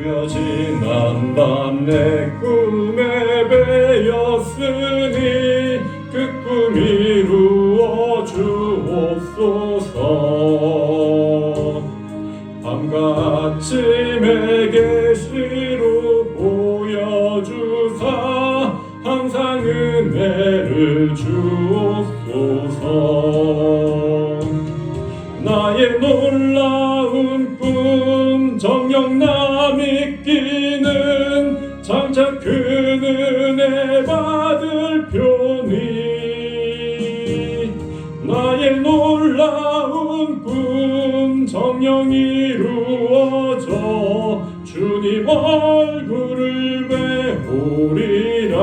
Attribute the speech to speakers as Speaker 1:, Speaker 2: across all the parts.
Speaker 1: 주여 지난 밤 내 꿈에 배었으니 그 꿈 이루어 주옵소서. 아침에 계시로 보여주사 항상 은혜를 주옵소서. 나의 놀라 표니 나의 놀라운 꿈 정녕 이루어져 주님 얼굴을 배우리라.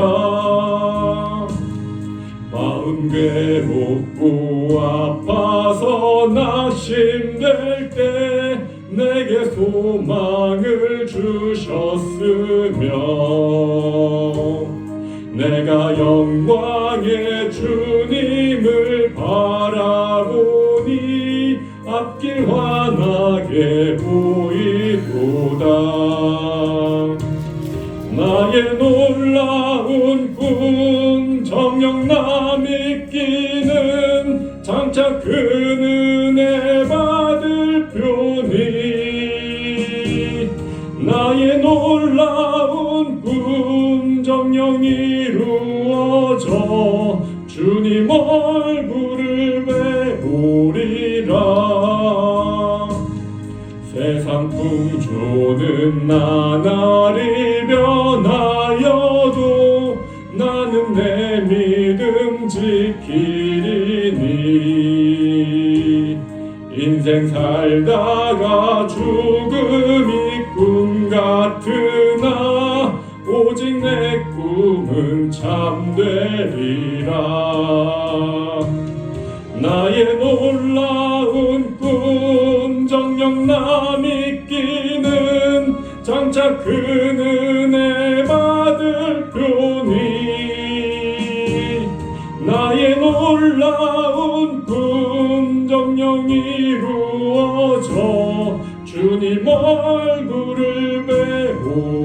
Speaker 1: 마음 괴롭고 아파서 낙심될 때 내게 소망을 주셨으며 내가 영광의 주님을 바라보니 앞길 환하게 보이도다. 나의 놀라운 꿈 정녕 남이 끼는 장차 그 은혜 받을 표니. 나의 놀라운 꿈 정녕 이루어져 주님 얼굴을 배우리라. 세상 풍조는 나날이 변하여도 나는 내 믿음 지키리니. 인생 살다가 죽음이 꿈 같으 되리라. 나의 놀라운 꿈 정녕 남이 끼는 장차 그 은혜 받을 표니 나의 놀라운 꿈 정녕 이루어져 주님 얼굴을 배우리라